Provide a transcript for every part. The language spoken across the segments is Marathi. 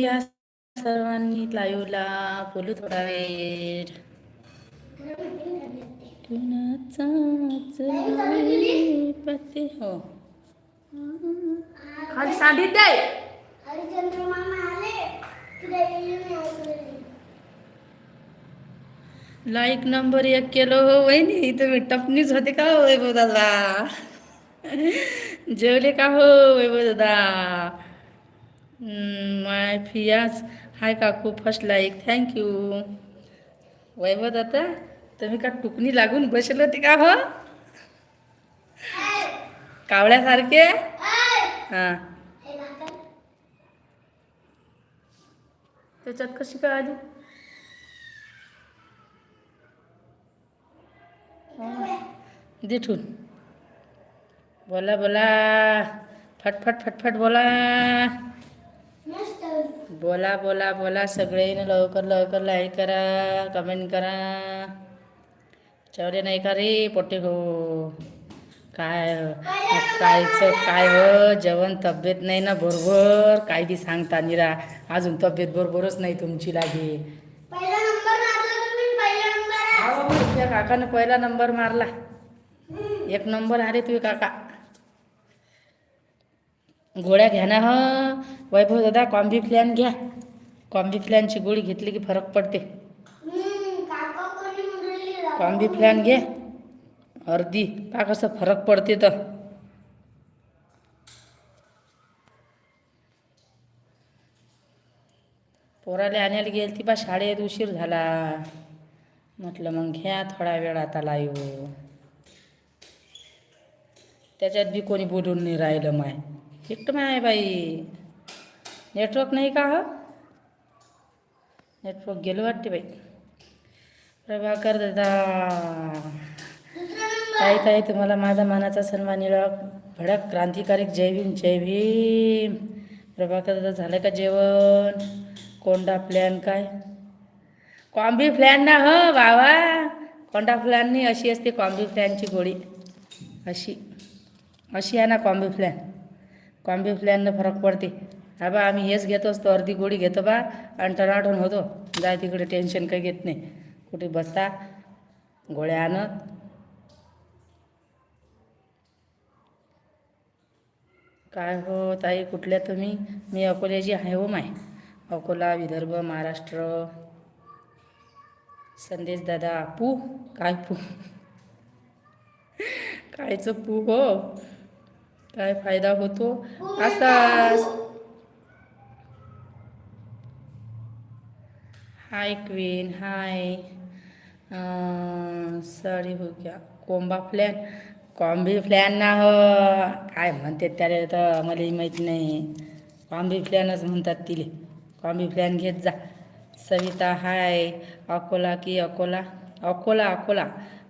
या सर्वांनी लाईव्हला बोलू थोडा वेळ. पती. हो. खाली दे. लाईक नंबर एक केलं. हो वहिनी तुम्ही टपनीच होते का हो वैभव दादा? जेवले का हो वैभव दादा? माय फियाज. हाय काकू फर्स्ट लाईक थँक्यू वैभव दादा तुम्ही का टुकणी लागून बसले होते का हो? कावळ्यासारखे? हां. त्याच्यात कशी काय आली दिठून. बोला बोला. फटफट फटफट बोला. बोला बोला बोला. सगळे लवकर लवकर लाईक करा कमेंट करा. चवले नाही का रे पोटे हो काय कायचं काय हो? जेवण तब्येत नाही ना बरोबर? काय बी सांगता निरा. अजून तब्येत बरोबरच नाही तुमची लागे. पहिला नंबर मारला तुम्ही पहिला नंबर आहे. तुझ्या काकानं पहिला नंबर मारला. एक नंबर आले तुझे काका. गोळ्या घ्या ना ह. वैभव दादा कॉम्बी फ्लॅन घ्या. कॉम्बी फ्लॅनची गोळी घेतली की फरक पडते. कॉम्बी फ्लॅन घे. अर्धी. का कसं फरक पडते तर. पोराला आणायला गेली ती बा शाळेत उशीर झाला. म्हटलं मग घ्या थोडा वेळ आता लाईव त्याच्यात बी कोणी बोलून नाही राहिलं माय. एकटं माय बाई नेटवर्क नाही का हा नेटवर्क गेलं वाटते बाई प्रभाकर दादा ताई ताई तुम्हाला माझा मानाचा सन्मान मिळावा भडक क्रांतिकारक जय भीम जय भीम. प्रभाकर दादा झालं का जेवण? कोंडा प्लॅन काय? कॉम्बी फ्लॅन ना हो बाबा. कोंडा फ्लॅननी अशी असते कॉम्बी फ्लॅनची गोळी. अशी. अशी आहे ना कॉम्बी फ्लॅन कॉम्बी फ्लॅननं फरक पडते. हा बा आम्ही हेच घेतो असतो अर्धी गोळी घेतो बा आणि टनाटन होतो. जाय तिकडे टेन्शन काही घेत नाही. कुठे बसता गोळ्या आणत. काय हो ताई कुठल्या तुम्ही? मी अकोल्याची आहे हो माय. अकोला विदर्भ महाराष्ट्र. संदेश दादा पू काय पू? कायचं पू हो? काय फायदा होतो? असाच हाय क्वीन हाय. साडी हो गया. कोंबा फ्लॅन कॉम्बी फ्लॅन ना हो. काय म्हणते त्याला तर मला माहीत नाही. कॉम्बी फ्लॅनच म्हणतात तिले. कॉम्बी फ्लॅन घेत जा. सविता हाय. अकोला की अकोला? अकोला अकोला.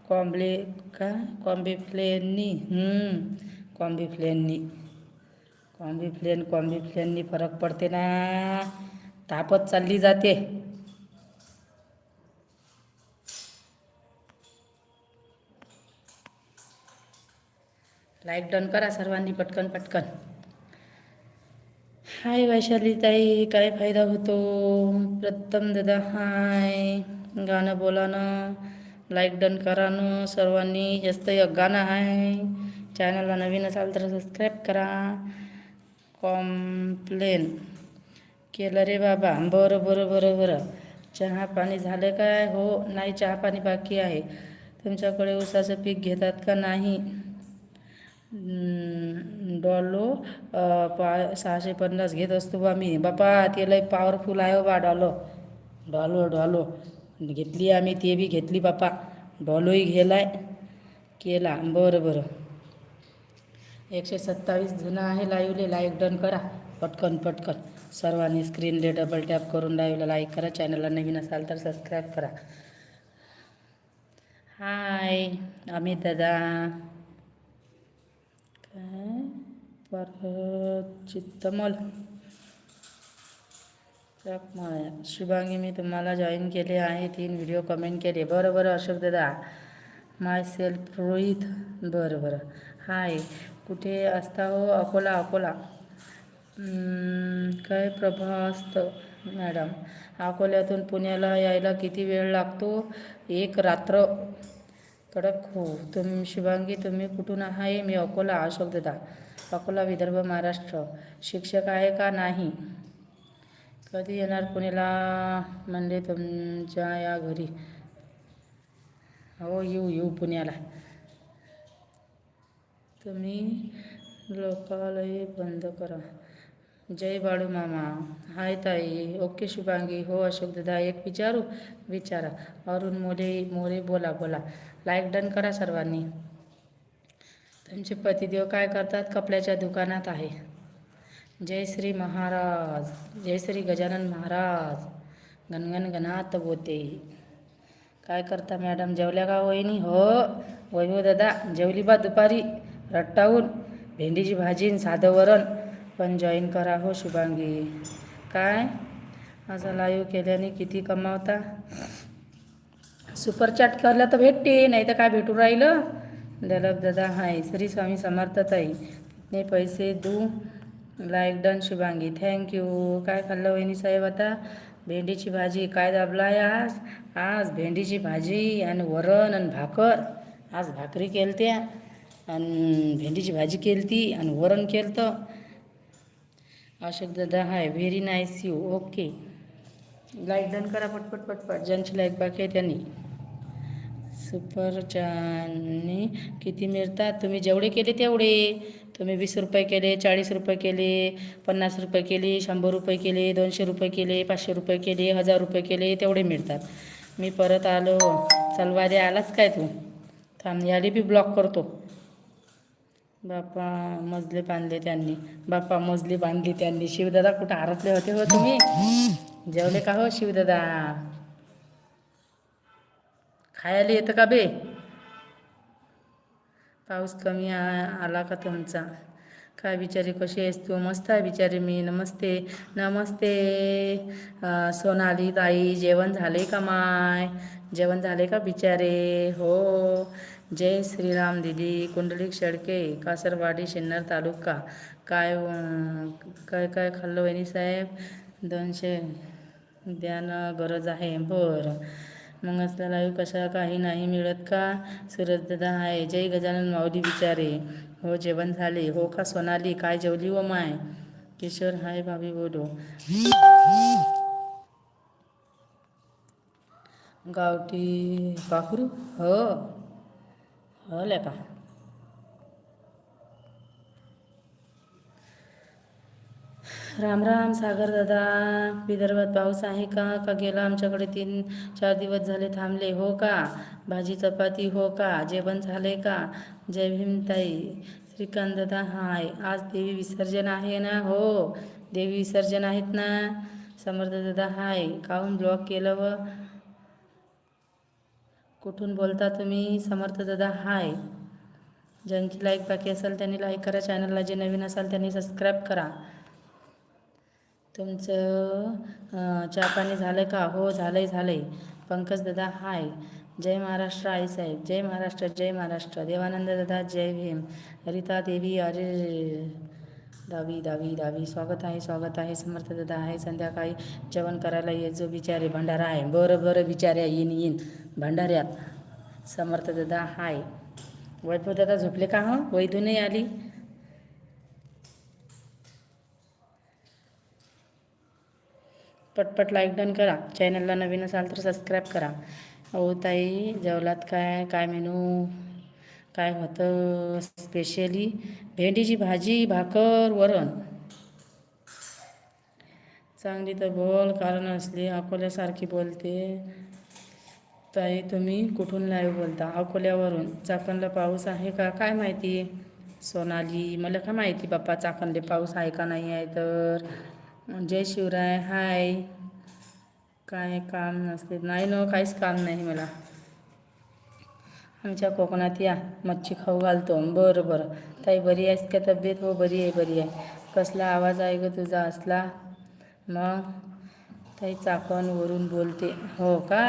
कॉम्बले का कॉम्बी फ्लेननी कॉम्बी फ्लेननी कॉम्बी फ्लेन कॉम्बी फ्लेननी फरक पडते ना. तापत चालली जाते. लाईक डन करा सर्वांनी पटकन पटकन. हाय वैशाली ताई काय फायदा होतो? प्रथम दादा हाय. गाणं बोला ना. लाईक डन करा ना सर्वांनी. जास्त गाणं आहे चॅनलला नवीन असाल तर सबस्क्राईब करा. कॉम्प्लेन केलं रे बाबा. बरं बरं बरं बरं. चहा पाणी झालं काय? हो नाही चहा पाणी बाकी आहे. तुमच्याकडे ऊसाचं पीक घेतात का नाही? डॉलो पा सहाशे पन्नास घेत असतो बा मी बापा ते लय पॉवरफुल आहे हो बा डॉलो. डॉलो डॉलो. घेतली आम्ही ते बी घेतली बापा. डॉलोही घेलाय केला. बरं बरं. एकशे सत्तावीस जण आहे लाईव्हले लाईक डन करा. पटकन पटकन. सर्वांनी स्क्रीनले डबल टॅप करून लाईव्हला लाईक करा. चॅनलला नवीन असाल तर सबस्क्राईब करा. हाय अमित दादा. काय? परत चित्तमल. शुभांगी मी तुम्हाला जॉईन केले आहे. तीन व्हिडिओ कमेंट केले. बरं बरं अशोक दादा. Myself Rohit. बरं बरं. हाय कुठे असता हो? अकोला अकोला. काय प्रभा असतं मॅडम. अकोल्यातून पुण्याला यायला किती वेळ लागतो? एक रात्र. कडक हो. तुम शिवांगी तुम्ही कुठून आहे? मी अकोला अशोक दादा अकोला विदर्भ महाराष्ट्र. शिक्षक आहे का नाही? कधी येणार पुण्याला? म्हणजे तुमच्या या घरी. हो येऊ येऊ पुण्याला. तुम्ही लोकालय बंद करा. जय बाळू मामा. हाय ताई. ओके शुभांगी. हो अशोक दादा एक विचारू? विचारा. अरुण मोरे मोरे बोला बोला. लाईक डन करा सर्वांनी. त्यांचे पतिदेव काय करतात? कपड्याच्या दुकानात आहे. जय श्री महाराज. जय श्री गजानन महाराज. गणगण गणात बोते. काय करता मॅडम? जेवल्या का वहिनी? हो. वैभव दादा जेवली बा दुपारी? रट्टावून भेंडीची भाजी आणि साधं वरण पण जॉईन करा हो शुभांगी. काय? असा लाईव्ह केल्याने किती कमावता? सुपर चॅट करलं तर भेटते नाही तर काय भेटू राहिलं? दलप दादा हाय. श्री स्वामी समर्थ ताई कितने पैसे दू. Like done Shubhangi. थँक्यू काय खाल्लं वहिनी साहेब आता? भेंडीची भाजी. काय दाबलाय आज? आज भेंडीची भाजी आणि वरण आणि भाकर. आज भाकरी केलत्या. आणि भेंडीची भाजी केली ती आणि वरण केलतं. Ashok dada hi very nice you okay like done करा पटपट पटपट. ज्यांची लाईक बाकी आहे त्यांनी. सुपरचानी किती मिळतात? तुम्ही जेवढे केले तेवढे. तुम्ही वीस रुपये केले चाळीस रुपये केले पन्नास रुपये केले शंभर रुपये केले दोनशे रुपये केले पाचशे रुपये केले हजार रुपये केले तेवढे मिळतात. मी परत आलो. चलवा दे आलाच काय तू? थांब याली बी ब्लॉक करतो. बाप्पा मजले बांधले त्यांनी. बाप्पा मजली बांधली त्यांनी. शिवदादा कुठं हरपले होते हो तुम्ही? जेवले का हो शिवदादा? खायला येतं का बे? पाऊस कमी आ- आला का तुमचा? काय बिचारी कशी आहेस तू? मस्त आहे बिचारी मी. नमस्ते. नमस्ते. सोनाली ताई जेवण झाले का माय? जेवण झाले का बिचारे? हो. जय श्रीराम दिदी कुंडलिक शेळके कासरवाडी शिन्नर तालुका. काय काय काय खाल्लं वहिनी साहेब? दोनशे द्या गरज आहे. बरं. मग असला लाईव्ह कशा काही नाही मिळत का? सूरज आहे जय गजानन माऊली विचारे हो जेवण झाले. हो का सोनाली? काय जेवली व माय? किशोर हाय भाभी बोलो. गावठी पाखरू हो. हो का? राम राम सागर दादा. विदर्भात पाऊस आहे का? का गेला? आमच्याकडे तीन चार दिवस झाले थांबले. हो का? भाजी चपाती हो का? जेवण झाले का? जय भीमताई श्रीकांत दादा हाय. आज देवी विसर्जन आहे ना? हो. देवी विसर्जन आहेत ना? समर्थ दादा हाय. काहून ब्लॉक केलं व? कुठून बोलता तुम्ही? समर्थ दादा हाय. ज्यांची लाईक बाकी असेल त्यांनी लाईक करा. चॅनलला जे नवीन असाल त्यांनी सबस्क्राईब करा. तुमचं चहा पाणी झालं का? हो झालंय झालंय. पंकज दादा हाय. जय महाराष्ट्र आई साहेब. जय महाराष्ट्र जय महाराष्ट्र. देवानंद दादा जय भीम. रीता देवी अरे दावी दावी दावी. स्वागत आहे स्वागत आहे. समर्थ दादा आहे. संध्याकाळी जेवण करायला ये जो बिचारे भंडारा आहे. बरं बरं बिचाऱ्या येईन येईन. भंडाऱ्यात समर्थ दादा हाय वैभव दादा झोपले का हं? वैधूनही नाही आली? पटपट लाईक डन करा. चॅनलला नवीन असाल तर सबस्क्राईब करा. हो ताई जेवलात काय? काय मेनू? काय होतं स्पेशली भेंडीची भाजी भाकर वरण. चांगली तर बोल कारण असली अकोल्यासारखी बोलते. ताई तुम्ही कुठून लाईव्ह बोलता? अकोल्यावरून. चाकणला पाऊस आहे का? काय माहिती? सोनाली मला काय माहिती बाप्पा चाकणले पाऊस आहे का नाही आहे तर? जय शिवराय हाय काय काम नसते. नाही न काहीच काम नाही मला. आमच्या कोकणात या. मच्छी खाऊ घालतो. बरं बरं. ताई बरी आहेस का तब्येत? हो बरी आहे बरी आहे. कसला आवाज आहे ग तुझा? असला? मग? ताई चाकणवरून बोलते. हो का?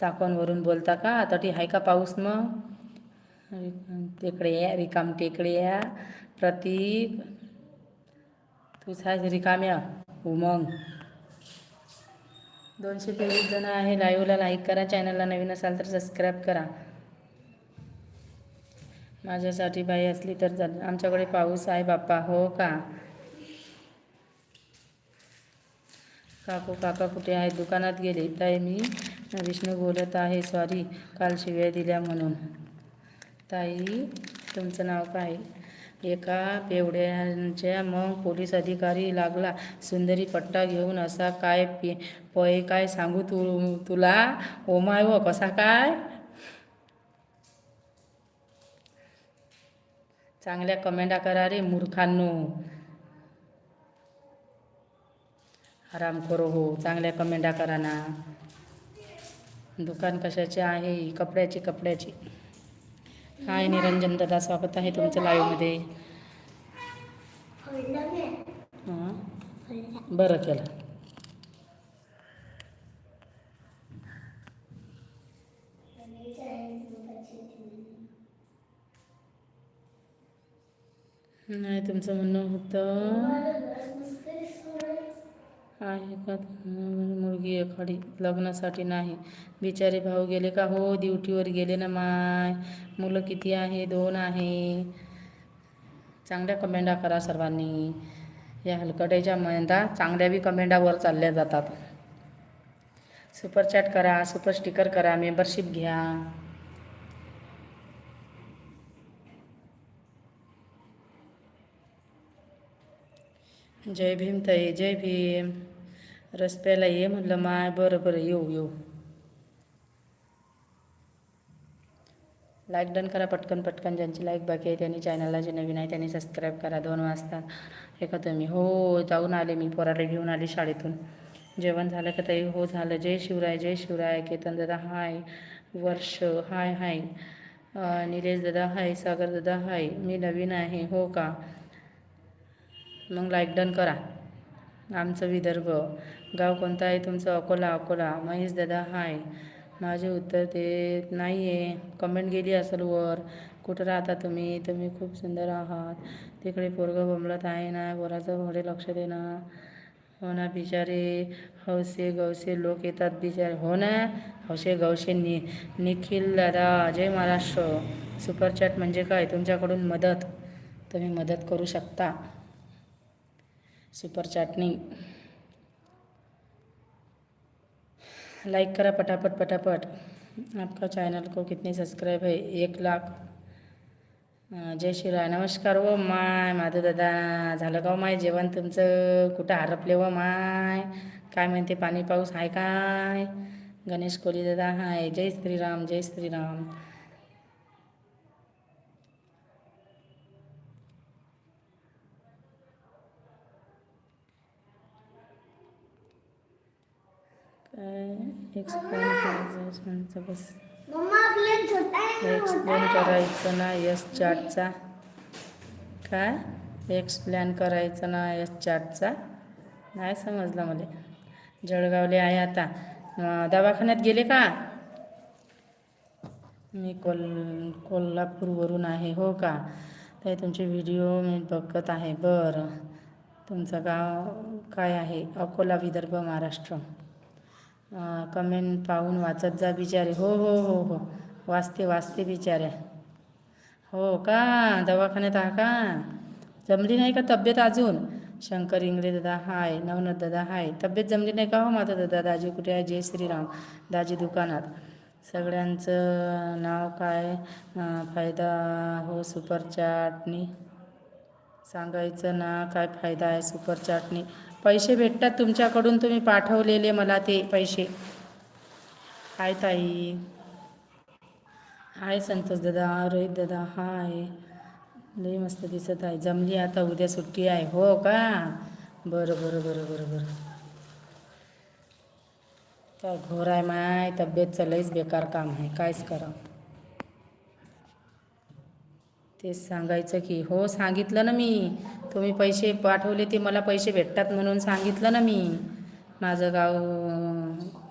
चाकणवरून बोलता का? तटी आहे का पाऊस मग? रिकाम टेकडे या रिकाम टेकडे या. प्रतीक तूच रिकाम्या उमंग हो, दोनशे तेवीस जण आहे. लाईव्हला लाईक करा. चॅनलला नवीन असाल तर सबस्क्राईब करा. माझ्यासाठी बाई असली तर चालेल आमच्याकडे पाऊस आहे बाप्पा हो का? काकू काका कुठे आहे दुकानात गेले. ताई मी विष्णू बोलत आहे. सॉरी काल शिव्या दिल्या म्हणून. ताई तुमचं नाव काय? एका बेवड्यांच्या मग पोलीस अधिकारी लागला. सुंदरी पट्टा घेऊन असा काय पे पय काय सांगू तू तुला? ओमाय व कसा काय? चांगल्या कमेंटा करा रे मूर्खांनो. आराम करो हो चांगल्या कमेंटा करा ना. दुकान कशाचे आहे? कपड्याची कपड्याची. हाय निरंजन दादा स्वागत आहे तुमचं लाईव्हमध्ये हां? बरं केलं. नाही तुमचं म्हणणं होतं. आहे का? मुलगी एखादी लग्नासाठी नाही. बिचारे भाऊ गेले का? हो ड्युटीवर गेले ना माय. मुलं किती आहे? दोन आहे. चांगल्या कमेंडा करा सर्वांनी. या हलकट्याच्या मेंदा चांगल्या बी कमेंडावर चालल्या जातात. सुपर चॅट करा सुपर स्टिकर करा मेंबरशिप घ्या. जय भीम ताई जय भीम. रस्त्याला ये म्हटलं माय बरं बरं येऊ येऊ. लाईक डन करा पटकन पटकन. ज्यांची लाईक बाकी आहे त्यांनी चॅनलला जे नवीन आहे त्यांनी सबस्क्राईब करा. दोन वाजता. हे का तुम्ही? हो जाऊन आले मी पोराला घेऊन आले शाळेतून. जेवण झालं का ताई? हो झालं. जय शिवराय जय शिवराय. केतन दादा हाय. वर्ष हाय हाय. निलेश दादा हाय. सागर दादा हाय. मी नवीन आहे हो का? मग लाईक डन करा. आमचं विदर्भ. गाव कोणतं आहे तुमचं? अकोला अकोला. महेश दादा हाय माझे उत्तर देत नाही आहे कमेंट गेली असेल वर. कुठं राहता तुम्ही? तुम्ही खूप सुंदर आहात. तिकडे पोरगं बोंबलत आहे ना? पोराचं थोडे लक्ष दे ना. हो ना बिचारे. हौसे गौसे लोक येतात बिचारे. हो ना? हौसे गौसे नि निखिल दादा. जय महाराष्ट्र. सुपरचॅट म्हणजे काय? तुमच्याकडून मदत. तुम्ही मदत करू शकता. सुपर चटणी. लाइक करा पटापट पटापट. आपका चैनल को कितने सब्सक्राइब है? एक लाख. जय जय शिवराय नमस्कार व माय माधव दादा. झालं का हो, माय? जेवण तुमचं? कुठं हरपले व माय? काय म्हणते पाणी पाऊस आहे काय? गणेश कोली दादा हाय. जय श्रीराम जय श्रीराम एक्सप्लेन करायचं बस. एक्सप्लेन करायचं ना यस चार्टचा काय? एक्सप्लेन करायचं ना यस चार्टचा नाही समजलं मला. जळगावले आहे आता. दवाखान्यात गेले का? मी कोल कोल्हापूरवरून आहे हो का? तर तुमचे व्हिडिओ मी बघत आहे. बरं. तुमचं गाव काय आहे? अकोला विदर्भ महाराष्ट्र. कमेंट पाहून वाचत जा बिचारे. हो हो हो हो. वाचते वाचते बिचाऱ्या हो का? दवाखान्यात आहा का? जमली नाही का तब्येत अजून? शंकर इंगळे दादा हाय नवनाथ दादा हाय. तब्येत जमली नाही का हो माता दादा? दाजी कुठे आहे? जय श्रीराम. दाजी दुकानात. सगळ्यांचं नाव काय? फायदा हो सुपर चाटणी सांगायचं ना काय फायदा आहे सुपर चाटनी पैसे भेटतात तुमच्याकडून तुम्ही पाठवलेले मला ते पैसे. हाय ताई. हाय संतोष दादा रोहित दादा हाय. लई मस्त दिसत आहे. जमली आता उद्या सुट्टी आहे. हो का? बरं बरं बरं बरं बरं. काय घोर आहे माय? तब्येतचं लईच बेकार काम आहे. कायच करा तेच सांगायचं की हो सांगितलं ना मी. तुम्ही पैसे पाठवले ते मला पैसे भेटतात म्हणून सांगितलं ना मी. माझं गाव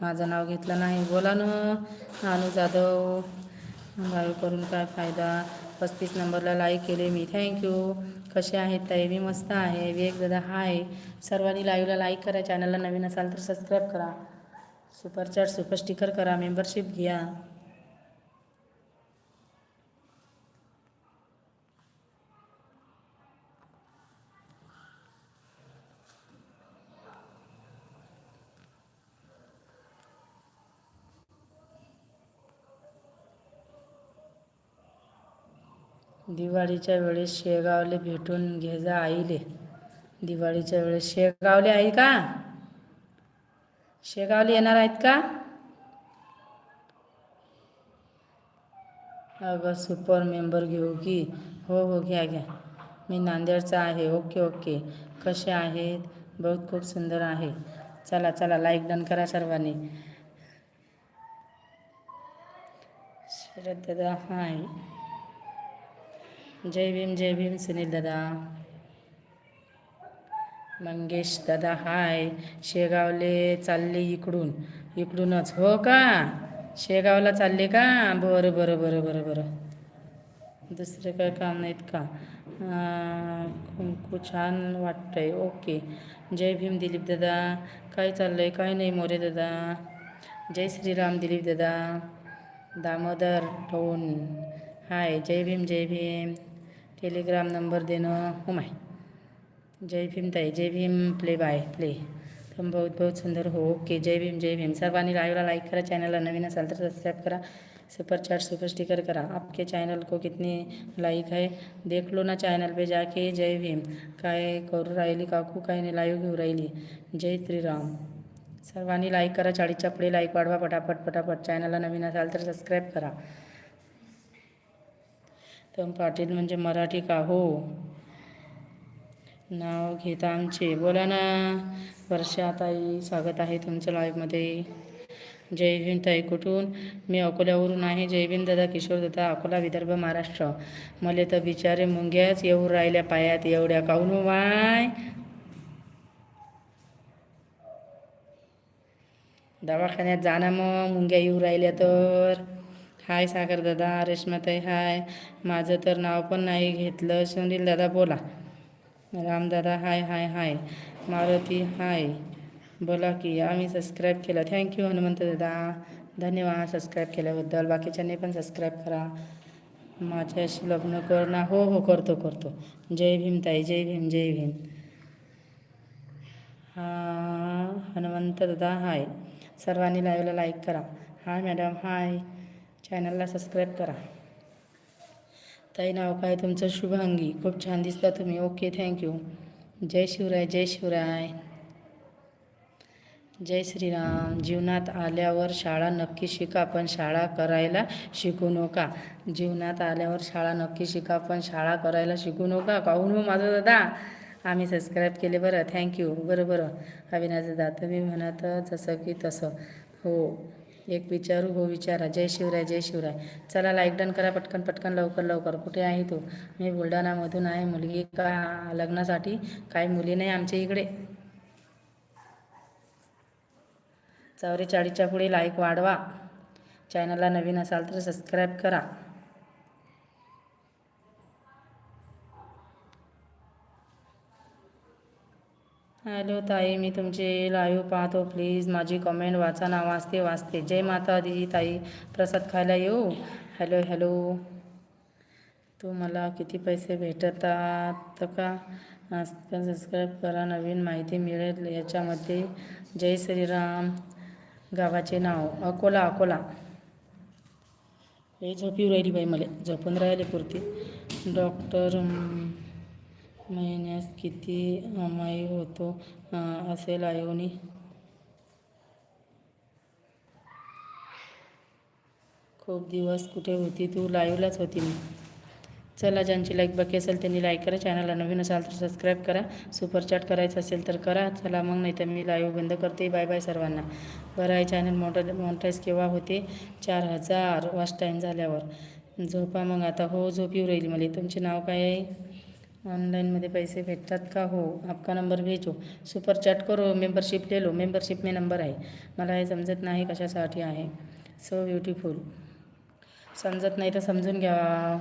माझं नाव घेतलं नाही. बोला ना नानू जाधव. लाईव्ह करून काय फायदा? पस्तीस नंबरला लाईक केले मी. थँक्यू कसे आहेत ताई? मी मस्त आहे. विवेक दादा हाय सर्वांनी लाईव्हला लाईक करा. चॅनलला नवीन असाल तर सबस्क्राईब करा. सुपरचॅट सुपर स्टिकर करा. मेंबरशिप घ्या. दिवाळीच्या वेळेस शेगावले भेटून घे जा आईले. दिवाळीच्या वेळेस शेगावले आई का? शेगावले येणार आहेत का? अगं सुपर मेंबर घेऊ की. हो हो घ्या घ्या. मी नांदेडचा आहे. Okay okay. कसे आहेत? बहुत खूप सुंदर आहे. चला चला लाईक डन करा सर्वांनी. शरद दादा हाय. जय भीम जय भीम सुनील दादा. मंगेश दादा हाय. शेगावले चालले इकडून. इकडूनच हो का? शेगावला चालले का? बरं बरं बरं बरं बरं. दुसरे काय काम नाहीत का? खूप छान वाटतंय. ओके. जय भीम दिलीप दादा. काय चाललंय? काय नाही मोरे दादा. जय श्रीराम दिलीप दादा. दामोदर टोन. हाय. जय भीम जय भीम. टेलिग्राम नंबर देणं हो माय। जय भीम ताई, जय भीम प्ले बाय प्ले तुम बहुत बहुत सुंदर हो। ओके, जय भीम जय भीम। सर्वांनी लाइवला लाइक करा चैनल नवीन असाल तर सब्सक्राइब करा। सुपर चैट सुपर स्टिकर करा। आपके चैनल को कितनी लाइक है, देख लो ना चैनल पे जाके। जय भीम। काय करू राहिली काकू? काय नाही लाईव्ह घेऊ राहिली। जय श्रीराम। सर्वांनी लाईक करा चाळीसच्या पुढे लाईक वाढवा पटापट पटापट. चॅनलला नवीन असाल तर सबस्क्राईब करा. तर पाटील म्हणजे मराठी का? हो. नाव घेता आमचे. बोला ना. वर्षाताई स्वागत आहे तुमचं लाईव्हमध्ये जय भीम ताई कुठून? मी अकोल्यावरून आहे. जय भीम दादा किशोर दादा अकोला विदर्भ महाराष्ट्र. मले तर बिचारे मुंग्याच येऊ राहिल्या पायात एवढ्या काऊन हो माय दवाखान्यात जाणं मग मुंग्या येऊ राहिल्या तर. हाय सागर दादा रेश्माताई हाय. माझं तर नाव पण नाही घेतलं. सुनील दादा बोला. रामदादा हाय हाय हाय. मारुती हाय. बोला की आम्ही सबस्क्राईब केलं. थँक्यू हनुमंत दादा. धन्यवाद सबस्क्राईब केल्याबद्दल. बाकीच्यांनी पण सबस्क्राईब करा. माझ्याशी लग्न कर ना हो हो करतो करतो. जय भीम ताई जय भीम जय भीम. हा हनुमंत दादा हाय. सर्वांनी लाईव्हला लाईक करा. Hi madam hi. चॅनलला सबस्क्राईब करा. ताई नाव काय? तुमचं शुभांगी. खूप छान दिसता तुम्ही. ओके थँक्यू जय शिवराय जय शिवराय. जय श्रीराम. जीवनात आल्यावर शाळा नक्की शिका पण शाळा करायला शिकू नका. जीवनात आल्यावर शाळा नक्की शिका पण शाळा करायला शिकू नका. काहून हो माझं दादा? आम्ही सबस्क्राईब केले बरं. थँक्यू बरं बरं. अविनाश दादा तुम्ही म्हणत जसं की तसं. हो. एक विचारू हो विचारा. जय शिवराय जय शिवराय. चला लाईक डन करा पटकन पटकन लवकर लवकर. कुठे आहे तू? मी बुलढाणामधून आहे. मुलगी का लग्नासाठी? काही मुली नाही आमच्या इकडे. चौरेचाळीसच्या पुढे लाईक वाढवा. चॅनलला नवीन असाल तर सबस्क्राईब करा. हॅलो ताई मी तुमचे लाईव्ह पाहतो. प्लीज माझी कमेंट वाचा ना वाचते वाचते. जय माता दी ताई. प्रसाद खायला येऊ? हॅलो हॅलो तू मला किती पैसे भेटतात का? सबस्क्राईब करा नवीन माहिती मिळेल. याच्यामध्ये जय श्रीराम गावाचे नाव. अकोला अकोला. हे झोपी राहिली बाई मला. झोपून राहिले पुरती. डॉक्टर महिन्यास किती अमाई होतो असेल आयोनी खूप दिवस कुठे होती तू? लाईव्हलाच होती मी. चला ज्यांची लाईक बाकी असेल त्यांनी लाईक करा. चॅनलला नवीन असाल तर सबस्क्राईब करा. सुपरचॅट करायचं असेल तर करा. चला मग नाही तर मी लाईव्ह बंद करते. बाय बाय सर्वांना. बरं आहे चॅनल मोटर मोनटाईज केव्हा होते? चार हजार. वाच टाईम झाल्यावर. झोपा मग आता. हो झोप येऊ मला. तुमचे नाव काय आहे? ऑनलाईनमध्ये पैसे भेटतात का? हो आपका नंबर भेजो. सुपर चॅट करो मेंबरशिप ले लो. मेंबरशिप में नंबर आहे. मला हे समजत नाही कशासाठी आहे. सो ब्युटिफुल समजत नाही तर समजून घ्यावा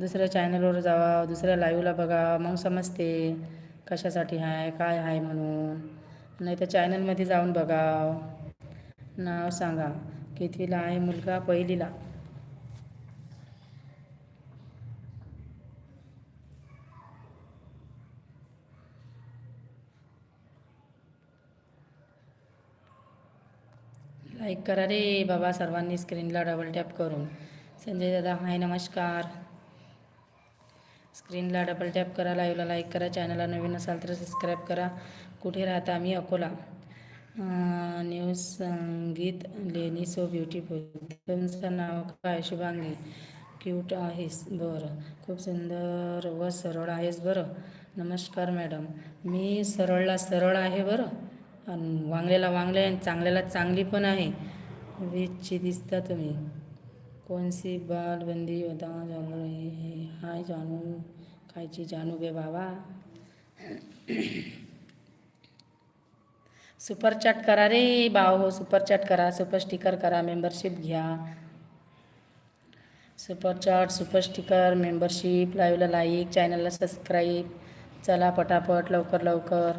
दुसऱ्या चॅनलवर जावा. दुसऱ्या लाईव्हला बघा. मग समजते कशासाठी आहे काय आहे म्हणून. नाही तर चॅनलमध्ये जाऊन बघा. नाव सांगा. कितवीला आहे मुलगा? पहिलीला. लाईक करा रे बाबा सर्वांनी स्क्रीनला डबल टॅप करून. संजय दादा हाय नमस्कार. स्क्रीनला डबल टॅप करा लाईव्हला लाईक करा चॅनलला नवीन असाल तर सबस्क्राईब करा. कुठे राहता आम्ही? अकोला. न्यू न्यूज संगीत लेनी सो ब्युटिफुल तुमचं नाव काय? शुभांगी. क्यूट आहेस. बरं. खूप सुंदर व सरळ आहेस. बरं. नमस्कार मॅडम मी सरळला सरळ आहे बरं? आणि वांगल्याला वांगले आणि चांगल्याला चांगली पण आहे. वीजची दिसता तुम्ही. कोणसी बालबंदी होता जाणू हाय जानू. कायची जानू बे बाबा. सुपर चॅट करा रे भाऊ सुपर चॅट करा. सुपर स्टिकर करा. मेंबरशिप घ्या. Super chat super sticker membership. लाईव्हला लाईक चॅनलला सबस्क्राईब. चला पटापट लवकर लवकर.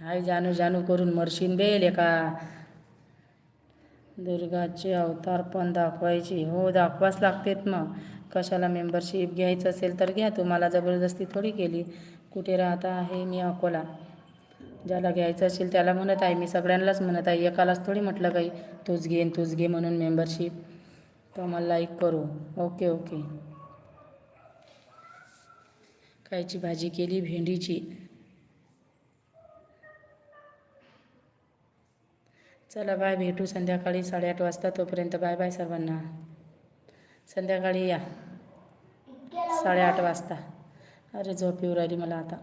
हाय जानू जानू करून मरशीन बेल एका दुर्गाचे अवतार पण दाखवायचे. हो दाखवाच लागतेत मग कशाला मेंबरशिप घ्यायचं असेल तर घ्या. तुम्हाला जबरदस्ती थोडी केली. कुठे राहता आहे मी अकोला? ज्याला घ्यायचं असेल त्याला म्हणत आहे. मी सगळ्यांनाच म्हणत आहे. एकालाच थोडी म्हटलं काही. तूच घेन तूच घे म्हणून मेंबरशिप तर मला लाईक करू. ओके ओके कायची भाजी केली भेंडीची. चला बाय भेटू संध्याकाळी साडेआठ वाजता तोपर्यंत बाय बाय सर्वांना. संध्याकाळी या. साडेआठ वाजता. अरे झोप येऊ राहिली मला आता.